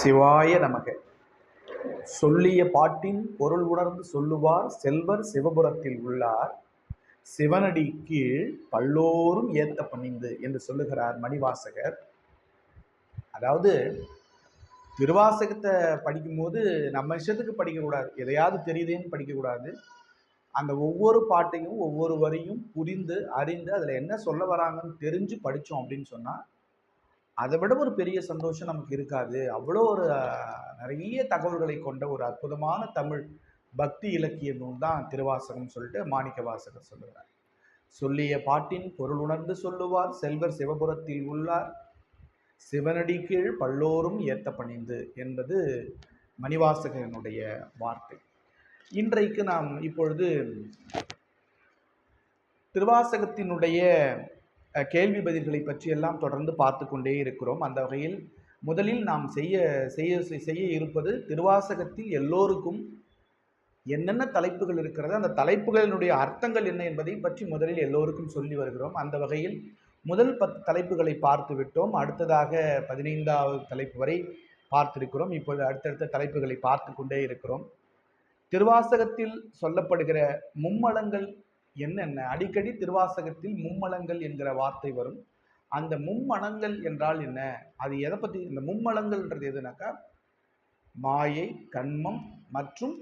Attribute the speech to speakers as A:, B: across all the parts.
A: சிவாய நமக. சொல்லிய பாட்டின் பொருள் உணர்ந்து சொல்லுவார் செல்வர் சிவபுரத்தில் உள்ளார். சிவனடி கீழ் பல்லோரும் ஏத்த பணிந்து என்று சொல்லுகிறார் மணிவாசகர். அதாவது திருவாசகத்தை படிக்கும்போது நம்ம இஷ்டத்துக்கு படிக்கக்கூடாது. எதையாவது தெரியுதேன்னு படிக்கக்கூடாது. அந்த ஒவ்வொரு பாட்டையும் ஒவ்வொரு வரியும் புரிந்து அறிந்து அதில் என்ன சொல்ல வராங்கன்னு தெரிஞ்சு படித்தோம் அப்படின்னு சொன்னால் அதை விட ஒரு பெரிய சந்தோஷம் நமக்கு இருக்காது. அவ்வளோ ஒரு நிறைய தகவல்களை கொண்ட ஒரு அற்புதமான தமிழ் பக்தி இலக்கிய நூல் தான் திருவாசகம் சொல்லிட்டு மாணிக்க வாசகர் சொல்லுகிறார். சொல்லிய பாட்டின் பொருள் உணர்ந்து சொல்லுவார் செல்வர் சிவபுரத்தில் உள்ளார். சிவனடி கீழ் பல்லோரும் ஏத்த பணிந்து என்பது மணிவாசகனுடைய வார்த்தை. இன்றைக்கு நாம் இப்பொழுது திருவாசகத்தினுடைய கேள்வி பதில்களை பற்றியெல்லாம் தொடர்ந்து பார்த்து கொண்டே இருக்கிறோம். அந்த வகையில் முதலில் நாம் செய்ய செய்ய செய்ய இருப்பது திருவாசகத்தில் எல்லோருக்கும் என்னென்ன தலைப்புகள் இருக்கிறது அந்த தலைப்புகளினுடைய அர்த்தங்கள் என்ன என்பதை பற்றி முதலில் எல்லோருக்கும் சொல்லி வருகிறோம். அந்த வகையில் முதல் பத்து தலைப்புகளை பார்த்து விட்டோம். அடுத்ததாக பதினைந்தாவது தலைப்பு வரை பார்த்திருக்கிறோம். இப்பொழுது அடுத்தடுத்த தலைப்புகளை பார்த்து கொண்டே இருக்கிறோம். திருவாசகத்தில் சொல்லப்படுகிற மும்மலங்கள் என்னென்ன? அடிக்கடி திருவாசகத்தில் மும்மலங்கள் என்கிற வார்த்தை வரும். அந்த மும்மலங்கள் என்றால் என்ன? அது எதை பற்றி இந்த மும்மலங்கள்ன்றது எதுனாக்கா? மாயை கண்மம் மற்றும்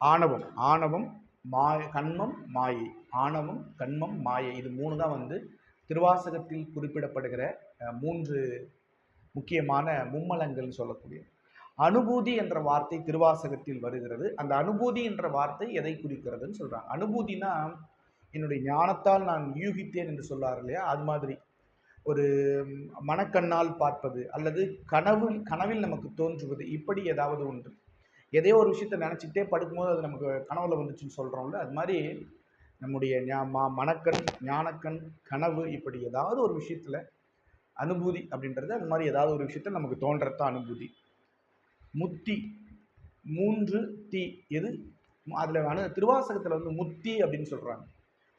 A: ஆணவம். ஆணவம் மாய கண்மம் மாயை. ஆணவம் கண்மம் மாயை. இது மூணு தான் வந்து திருவாசகத்தில் குறிப்பிடப்படுகிற மூன்று முக்கியமான மும்மலங்கள்னு சொல்லக்கூடியது அனுபூதி என்ற வார்த்தை திருவாசகத்தில் வருகிறது. அந்த அனுபூதி என்ற வார்த்தை எதை குறிக்கிறதுன்னு சொல்றாங்க. அனுபூதினா என்னுடைய ஞானத்தால் நான் யூகித்தேன் என்று சொல்லார் இல்லையா? அது மாதிரி ஒரு மனக்கண்ணால் பார்ப்பது அல்லது கனவில் கனவில் நமக்கு தோன்றுவது இப்படி ஏதாவது ஒன்று. எதையோ ஒரு விஷயத்தை நினச்சிக்கிட்டே படுக்கும்போது அது நமக்கு கனவுல வந்துச்சுன்னு சொல்கிறோம்ல அது மாதிரி நம்முடைய ஞா- மா மனக்கண் ஞானக்கண் கனவு இப்படி ஏதாவது ஒரு விஷயத்தில் அனுபூதி அப்படின்றது அது மாதிரி ஏதாவது ஒரு விஷயத்தில் நமக்கு தோன்றத்தான் அனுபூதி. முத்தி. மூன்று தீ. எது? அதில் வந்து திருவாசகத்தில் வந்து முத்தி அப்படின்னு சொல்கிறாங்க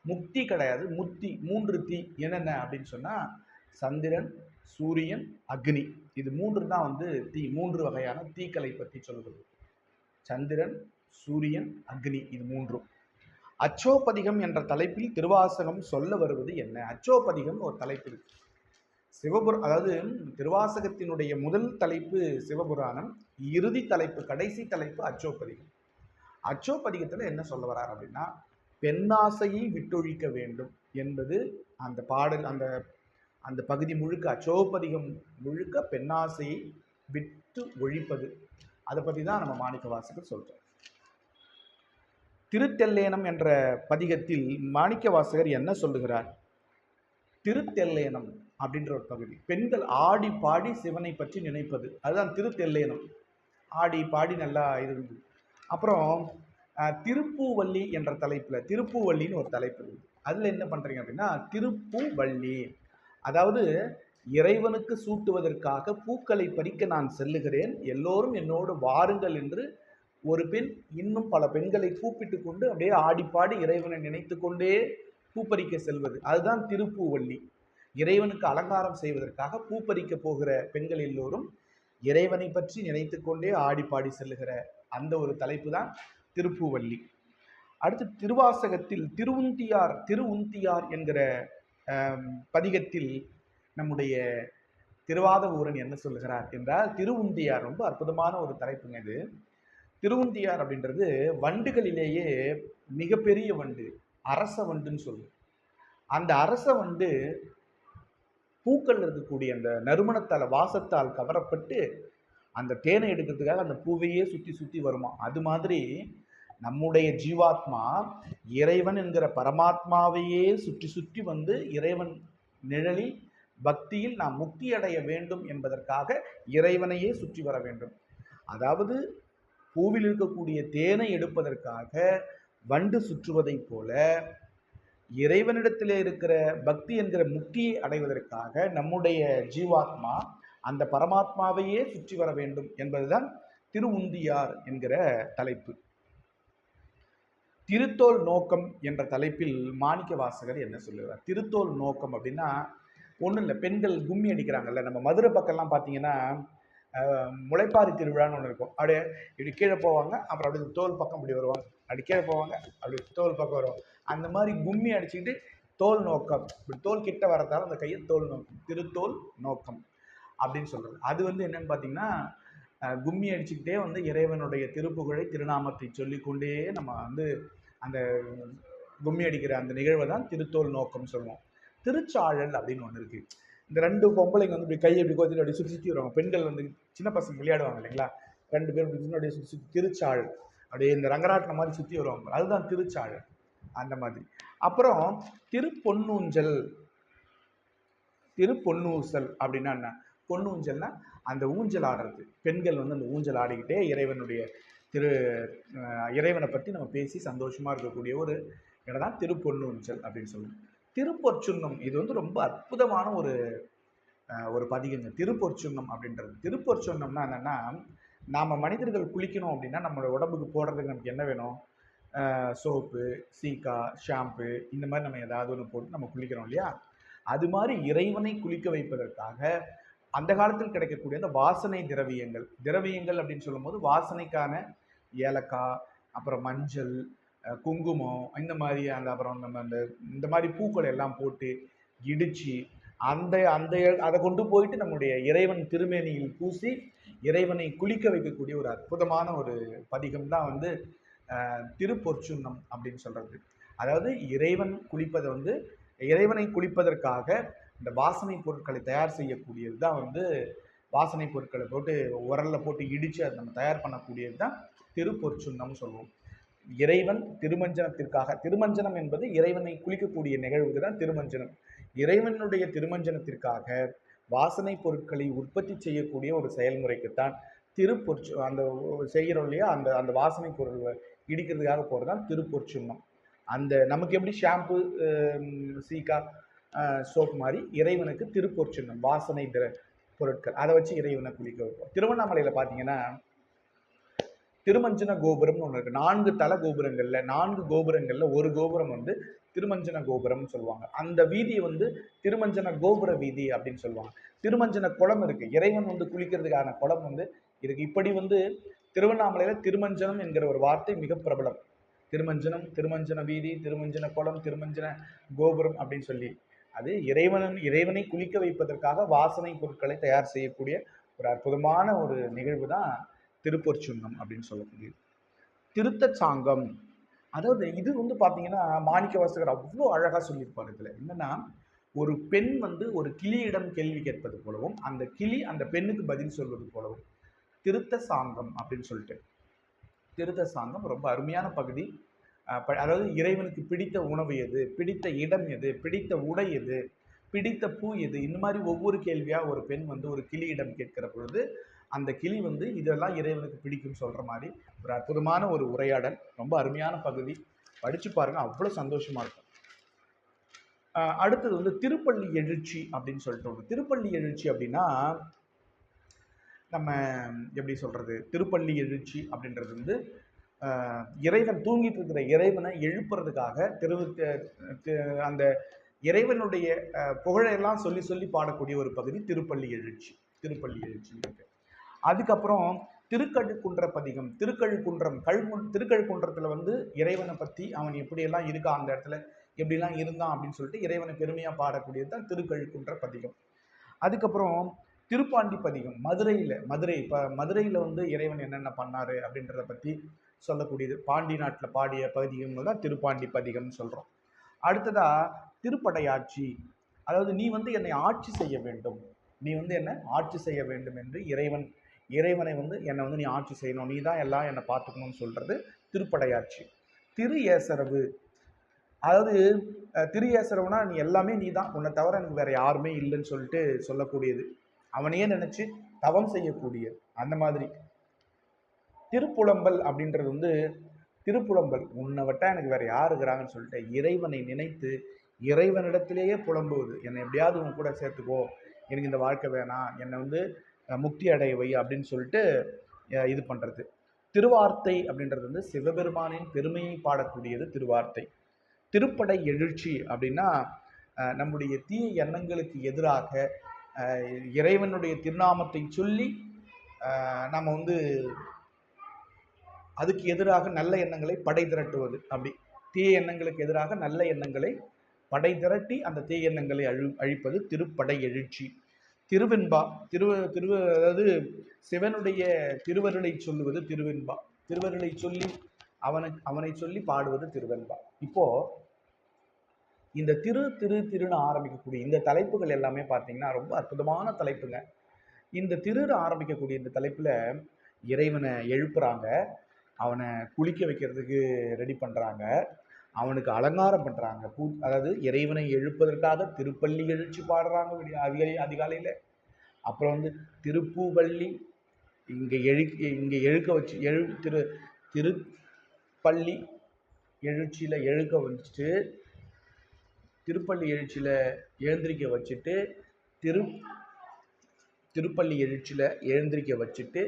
A: முக்தி கிடையாது. முத்தி மூன்று தீ என்னென்ன அப்படின்னு சொன்னால் சந்திரன் சூரியன் அக்னி. இது மூன்று தான் வந்து தீ மூன்று வகையான தீக்களை பற்றி சொல்கிறது சந்திரன் சூரியன் அக்னி இது மூன்றும். அச்சோபதிகம் என்ற தலைப்பில் திருவாசகம் சொல்ல வருவது என்ன? அச்சோபதிகம் ஒரு தலைப்பு இருக்குது சிவபுர அதாவது திருவாசகத்தினுடைய முதல் தலைப்பு சிவபுராணம் இறுதி தலைப்பு கடைசி தலைப்பு அச்சோபதிகம் அச்சோபதிகத்தில் என்ன சொல்ல வரார் அப்படின்னா பெண்ணாசையை விட்டொழிக்க வேண்டும் என்பது அந்த பாடல் அந்த அந்த பகுதி முழுக்க அச்சோபதிகம் முழுக்க பெண்ணாசையை விட்டு ஒழிப்பது. அதை பற்றி தான் நம்ம மாணிக்க வாசகர் சொல்கிறோம் திருத்தெல்லேனம் என்ற பதிகத்தில் மாணிக்க வாசகர் என்ன சொல்லுகிறார்? திருத்தெல்லேனம் அப்படின்ற ஒரு பகுதி. பெண்கள் ஆடி பாடி சிவனை பற்றி நினைப்பது. அதுதான் திருத்தெல்லேனம் ஆடி பாடி நல்லா இருந்தது. அப்புறம் திருப்பூவள்ளி என்ற தலைப்பில் திருப்பூவள்ளின்னு ஒரு தலைப்பு இருக்குது அதில் என்ன பண்ணுறீங்க அப்படின்னா திருப்பூவள்ளி. அதாவது இறைவனுக்கு சூட்டுவதற்காக பூக்களை பறிக்க நான் செல்லுகிறேன். எல்லோரும் என்னோடு வாருங்கள் என்று ஒரு பெண் இன்னும் பல பெண்களை கூப்பிட்டு கொண்டு அப்படியே ஆடிப்பாடி இறைவனை நினைத்து கொண்டே பூப்பறிக்க செல்வது. அதுதான் திருப்பூவள்ளி. இறைவனுக்கு அலங்காரம் செய்வதற்காக பூப்பறிக்க போகிற பெண்கள் எல்லோரும் இறைவனை பற்றி நினைத்து கொண்டே ஆடிப்பாடி செல்லுகிற அந்த ஒரு தலைப்பு தான் திருப்பூவள்ளி. அடுத்து திருவாசகத்தில் திருவுந்தியார் திருவுந்தியார் என்கிற பதிகத்தில் நம்முடைய திருவாத ஊரன் என்ன சொல்லுகிறார் என்றால் திருவுந்தியார் ரொம்ப அற்புதமான ஒரு தலைப்புங்க இது. திருவுந்தியார் அப்படின்றது வண்டுகளிலேயே மிகப்பெரிய வண்டு அரச வண்டுன்னு சொல்லுவோம். அந்த அரச வண்டு பூக்கள் இருக்கக்கூடிய அந்த நறுமணத்தால் வாசத்தால் கவரப்பட்டு அந்த தேனை எடுக்கிறதுக்காக அந்த பூவையே சுற்றி சுற்றி வருமா? அது மாதிரி நம்முடைய ஜீவாத்மா இறைவன் என்கிற பரமாத்மாவையே சுற்றி சுற்றி வந்து இறைவன் நிழலில் பக்தியில் நாம் முக்தி அடைய வேண்டும் என்பதற்காக இறைவனையே சுற்றி வர வேண்டும். அதாவது பூவில் இருக்கக்கூடிய தேனை எடுப்பதற்காக வண்டு சுற்றுவதைப் போல இறைவனிடத்தில் இருக்கிற பக்தி என்கிற முக்தியை அடைவதற்காக நம்முடைய ஜீவாத்மா அந்த பரமாத்மாவையே சுற்றி வர வேண்டும் என்பதுதான் திருவுந்தியார் என்கிற தலைப்பு. திருத்தோல் நோக்கம் என்ற தலைப்பில் மாணிக்க வாசகர் என்ன சொல்லுகிறார் திருத்தோல் நோக்கம் அப்படின்னா ஒன்றும் இல்லை பெண்கள் கும்மி அடிக்கிறாங்கல்ல நம்ம மதுரை பக்கம்லாம் பார்த்தீங்கன்னா முளைப்பாரி திருவிழான்னு ஒன்று இருக்கும். அப்படியே இப்படி கீழே போவாங்க அப்புறம் அப்படியே தோல் பக்கம் இப்படி வருவாங்க. அப்படி கீழே போவாங்க அப்படி தோல் பக்கம் வருவாங்க அந்த மாதிரி கும்மி அடிச்சுக்கிட்டு தோல் நோக்கம். இப்படி தோல் கிட்ட வரதால அந்த கையை தோல் நோக்கம். திருத்தோல் நோக்கம் அப்படின்னு சொல்கிறது அது வந்து என்னன்னு பார்த்தீங்கன்னா கும்மி அடிச்சுக்கிட்டே வந்து இறைவனுடைய திருப்புகழை திருநாமத்தை சொல்லிக்கொண்டே நம்ம வந்து அந்த கும்மி அடிக்கிற அந்த நிகழ்வை தான் திருத்தோல் நோக்கம்னு சொல்லுவோம். திருச்சாழல் அப்படின்னு ஒன்று இருக்குது இந்த ரெண்டு பொம்பளைங்க வந்து இப்படி கையை இப்படி கோத்திட்டு அப்படி சுற்றி சுற்றி வருவாங்க. பெண்கள் வந்து சின்ன பசங்க விளையாடுவாங்க இல்லைங்களா? ரெண்டு பேரும் இப்படி அப்படியே சுற்றி திருச்சாழல். அப்படியே இந்த ரங்கராட்டின மாதிரி சுற்றி வருவாங்க. அதுதான் திருச்சாழல். அந்த மாதிரி. அப்புறம் திருப்பொன்னூஞ்சல். திருப்பொன்னூசல் அப்படின்னா என்ன? பொன்னூஞ்சல்னா அந்த ஊஞ்சல் ஆடுறது. பெண்கள் வந்து அந்த ஊஞ்சல் ஆடிக்கிட்டே இறைவனுடைய திரு இறைவனை பற்றி நம்ம பேசி சந்தோஷமாக இருக்கக்கூடிய ஒரு இடம் தான் திருப்பொன்னூஞ்சல் அப்படின்னு சொல்லுவோம். திருப்பொற்சுன்னம் இது வந்து ரொம்ப அற்புதமான ஒரு ஒரு பதிகங்க. திருப்பொற்சுன்னம் அப்படின்றது. திருப்பொற்சுன்னம்னா என்னென்னா நாம் மனிதர்கள் குளிக்கணும் அப்படின்னா நம்மளோட உடம்புக்கு போடுறதுக்கு நமக்கு என்ன வேணும்? சோப்பு சீக்கா ஷாம்பு இந்த மாதிரி நம்ம ஏதாவது ஒன்று போட்டு நம்ம குளிக்கிறோம் இல்லையா? அது மாதிரி இறைவனை குளிக்க வைப்பதற்காக அந்த காலத்தில் கிடைக்கக்கூடிய அந்த வாசனை திரவியங்கள் திரவியங்கள் அப்படின்னு சொல்லும்போது வாசனைக்கான ஏலக்காய் அப்புறம் மஞ்சள் குங்குமம் இந்த மாதிரி அந்த அப்புறம் நம்ம அந்த இந்த மாதிரி பூக்கள் எல்லாம் போட்டு இடித்து அந்த அந்த அதை கொண்டு போயிட்டு நம்முடைய இறைவன் திருமேனியில் பூசி இறைவனை குளிக்க வைக்கக்கூடிய ஒரு அற்புதமான ஒரு பதிகம் தான் வந்து திருப்பொற்சுன்னம் அப்படின்னு சொல்கிறது அதாவது இறைவன் குளிப்பதை வந்து இறைவனை குளிப்பதற்காக இந்த வாசனை பொருட்களை தயார் செய்யக்கூடியது தான் வந்து வாசனை பொருட்களை போட்டு உரல்ல போட்டு இடித்து அதை நம்ம தயார் பண்ணக்கூடியது தான் திருப்பொற்சுன்னம் சொல்லுவோம். இறைவன் திருமஞ்சனத்திற்காக திருமஞ்சனம் என்பது இறைவனை குளிக்கக்கூடிய நிகழ்வுக்கு தான் திருமஞ்சனம். இறைவனுடைய திருமஞ்சனத்திற்காக வாசனை பொருட்களை உற்பத்தி செய்யக்கூடிய ஒரு செயல்முறைக்குத்தான் திருப்பொற்சு அந்த செய்கிறோம் இல்லையா? அந்த அந்த வாசனை பொருள் இடிக்கிறதுக்காக போகிறது தான் திருப்பொற்சுன்னம் அந்த நமக்கு எப்படி ஷாம்பு சீக்கா சோப் மாதிரி இறைவனுக்கு திருப்பூர் சின்னம் வாசனை திற பொருட்கள். அதை வச்சு இறைவனை குளிக்க வைப்போம். திருவண்ணாமலையில் பார்த்தீங்கன்னா திருமஞ்சன கோபுரம்னு ஒன்று இருக்குது நான்கு தல கோபுரங்களில் நான்கு கோபுரங்களில் ஒரு கோபுரம் வந்து திருமஞ்சன கோபுரம்னு சொல்லுவாங்க. அந்த வீதியை வந்து திருமஞ்சன கோபுர வீதி அப்படின்னு சொல்லுவாங்க. திருமஞ்சன குளம் இருக்குது இறைவன் வந்து குளிக்கிறதுக்கான குளம் வந்து இருக்குது இப்படி வந்து திருவண்ணாமலையில் திருமஞ்சனம் என்கிற ஒரு வார்த்தை மிக பிரபலம். திருமஞ்சனம் திருமஞ்சன வீதி திருமஞ்சன குளம் திருமஞ்சன கோபுரம் அப்படின்னு சொல்லி. அது இறைவனன் இறைவனை குளிக்க வைப்பதற்காக வாசனை பொருட்களை தயார் செய்யக்கூடிய ஒரு அற்புதமான ஒரு நிகழ்வு தான் திருப்பொற்சுன்னம் அப்படின்னு சொல்லக்கூடியது திருத்த சாங்கம். அதாவது இது வந்து பார்த்தீங்கன்னா மாணிக்க வாசகர் அவ்வளோ அழகாக சொல்லியிருப்பார் இதில். என்னன்னா ஒரு பெண் வந்து ஒரு கிளியிடம் கேள்வி கேட்பது போலவும் அந்த கிளி அந்த பெண்ணுக்கு பதில் சொல்வது போலவும் திருத்த சாங்கம் அப்படின்னு சொல்லிட்டு. திருத்த சாங்கம் ரொம்ப அருமையான பகுதி. ப- அதாவது இறைவனுக்கு பிடித்த உணவு எது? பிடித்த இடம் எது? பிடித்த உடை எது? பிடித்த பூ எது? இந்த மாதிரி ஒவ்வொரு கேள்வியாக ஒரு பெண் வந்து ஒரு கிளியிடம் கேட்கிற பொழுது அந்த கிளி வந்து இதெல்லாம் இறைவனுக்கு பிடிக்கும் சொல்கிற மாதிரி ஒரு அற்புதமான ஒரு உரையாடல். ரொம்ப அருமையான பகுதி. படித்து பாருங்க அவ்வளோ சந்தோஷமாக இருக்கும். அடுத்தது வந்து திருப்பள்ளி எழுச்சி அப்படின்னு சொல்லிட்டு ஒன்று திருப்பள்ளி எழுச்சி அப்படின்னா நம்ம எப்படி சொல்கிறது திருப்பள்ளி எழுச்சி அப்படின்றது வந்து இறைவன் தூங்கிட்டு இருக்கிற இறைவனை எழுப்புறதுக்காக திரு அந்த இறைவனுடைய புகழையெல்லாம் சொல்லி சொல்லி பாடக்கூடிய ஒரு பகுதி திருப்பள்ளி எழுச்சி திருப்பள்ளி எழுச்சி இருக்கு அதுக்கப்புறம் திருக்கழுக்குன்ற பதிகம் திருக்கழுக்குன்றம் கழுகு திருக்கழுக்குன்றத்தில் வந்து இறைவனை பற்றி அவன் எப்படியெல்லாம் இருக்கான் அந்த இடத்துல எப்படிலாம் இருந்தான் அப்படின்னு சொல்லிட்டு இறைவனை பெருமையாக பாடக்கூடியது தான் திருக்கழுக்குன்ற பதிகம் அதுக்கப்புறம் திருப்பாண்டி பதிகம் மதுரையில் மதுரை இப்போ மதுரையில் வந்து இறைவன் என்னென்ன பண்ணார் அப்படின்றத பற்றி சொல்லக்கூடியது. பாண்டி நாட்டில் பாடிய பதிகங்கள் தான் திருப்பாண்டி பதிகம்னு சொல்கிறோம் அடுத்ததாக திருப்படையாட்சி. அதாவது நீ வந்து என்னை ஆட்சி செய்ய வேண்டும். நீ வந்து என்னை ஆட்சி செய்ய வேண்டும் என்று இறைவன் இறைவனை வந்து என்னை வந்து நீ ஆட்சி செய்யணும். நீ தான் எல்லாம் என்னை பார்த்துக்கணும்னு சொல்கிறது திருப்படையாட்சி. திரு ஏசரவு. அதாவது திரு ஏசரவுனா நீ எல்லாமே நீ தான். உன்னை தவிர எனக்கு வேறு யாருமே இல்லைன்னு சொல்லிட்டு சொல்லக்கூடியது. அவனையே நினைச்சு தவம் செய்யக்கூடிய அந்த மாதிரி. திருப்புலம்பல் அப்படின்றது வந்து திருப்புலம்பல் உன்னை விட்டா எனக்கு வேற யார் இருக்கிறாங்கன்னு சொல்லிட்டு இறைவனை நினைத்து இறைவனிடத்திலேயே புலம்புவது. என்னை எப்படியாவது உன் கூட சேர்த்துக்கோ. எனக்கு இந்த வாழ்க்கை வேணாம். என்னை வந்து முக்தி அடையவை அப்படின்னு சொல்லிட்டு இது பண்ணுறது திருவார்த்தை அப்படின்றது வந்து சிவபெருமானின் பெருமையை பாடக்கூடியது திருவார்த்தை. திருப்படை எழுச்சி அப்படின்னா நம்முடைய தீய எண்ணங்களுக்கு எதிராக இறைவனுடைய திருநாமத்தை சொல்லி நம்ம வந்து அதுக்கு எதிராக நல்ல எண்ணங்களை படை திரட்டுவது. அப்படி தீய எண்ணங்களுக்கு எதிராக நல்ல எண்ணங்களை படை திரட்டி அந்த தீய எண்ணங்களை அழி அழிப்பது திருப்படை எழுச்சி. திருவெண்பா திரு திரு அதாவது சிவனுடைய திருவருளை சொல்லுவது திருவெண்பா. திருவருளை சொல்லி அவனை அவனை சொல்லி பாடுவது திருவெண்பா. இப்போது இந்த திரு திரு திருன்னு ஆரம்பிக்கக்கூடிய இந்த தலைப்புகள் எல்லாமே பார்த்தீங்கன்னா ரொம்ப அற்புதமான தலைப்புங்க. இந்த திருன்னு ஆரம்பிக்கக்கூடிய இந்த தலைப்பில் இறைவனை எழுப்புறாங்க. அவனை குளிக்க வைக்கிறதுக்கு ரெடி பண்ணுறாங்க அவனுக்கு அலங்காரம் பண்ணுறாங்க பூ அதாவது இறைவனை எழுப்பதற்காக திருப்பள்ளி எழுச்சி பாடுறாங்க விடிய அதிகாலை அதிகாலையில். அப்புறம் வந்து திருப்பூவள்ளி இங்கே எழு இங்கே எழுக்க வச்சு எழு திரு திருப்பள்ளி எழுச்சியில் எழுக்க வச்சுட்டு திருப்பள்ளி எழுச்சியில் எழுந்திரிக்க வச்சுட்டு திரு திருப்பள்ளி எழுச்சியில் எழுந்திரிக்க வச்சுட்டு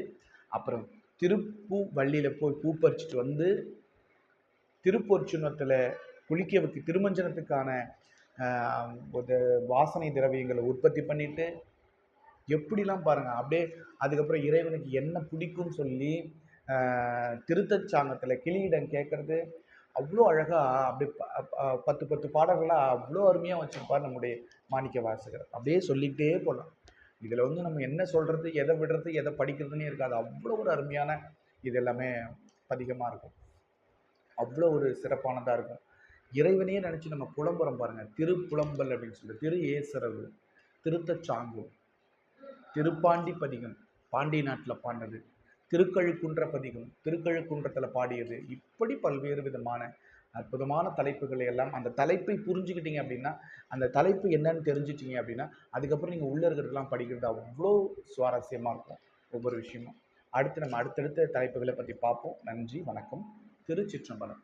A: அப்புறம் திருப்பூ வள்ளியில் போய் பூ பறிச்சுட்டு வந்து திருப்பொற்சுனத்தில் குளிக்க வைக்க திருமஞ்சனத்துக்கான ஒரு வாசனை திரவியங்களை உற்பத்தி பண்ணிட்டு எப்படிலாம் பாருங்கள் அப்படியே அதுக்கப்புறம் இறைவனுக்கு என்ன பிடிக்கும்னு சொல்லி திருத்தச்சாங்கத்தில் கிளியிடம் கேட்கறது அவ்வளோ அழகாக அப்படியே பத்து பத்து பாடல்களாக அவ்வளோ அருமையாக வச்சுருப்பார் நம்முடைய மாணிக்க வாசகர். அப்படியே சொல்லிக்கிட்டே போகலாம் இதில் வந்து நம்ம என்ன சொல்கிறது எதை விடுறது எதை படிக்கிறதுனே இருக்காது. அவ்வளோ ஒரு அருமையான இது எல்லாமே பதிகமாக இருக்கும். அவ்வளோ ஒரு சிறப்பானதாக இருக்கும். இறைவனையே நினச்சி நம்ம புலம்புறம் பாருங்கள் திருப்புலம்பல் அப்படின்னு சொல்லி திரு ஏசரவு திருத்தச்சாங்கு திருப்பாண்டி பதிகம் பாண்டி நாட்டில் பாடினது திருக்கழுக்குன்ற பதிகம் திருக்கழுக்குன்றத்தில் பாடியது. இப்படி பல்வேறு விதமான அற்புதமான தலைப்புகளை எல்லாம் அந்த தலைப்பை புரிஞ்சுக்கிட்டீங்க அப்படின்னா அந்த தலைப்பு என்னன்னு தெரிஞ்சிட்டீங்க அப்படின்னா அதுக்கப்புறம் நீங்கள் உள்ளே இருக்கிறதெல்லாம் படிக்கிறது அவ்வளோ சுவாரஸ்யமாக இருக்கும் ஒவ்வொரு விஷயமும். அடுத்து நம்ம அடுத்தடுத்த தலைப்புகளை பற்றி பார்ப்போம். நன்றி வணக்கம். திருச்சிற்றம்பலம்.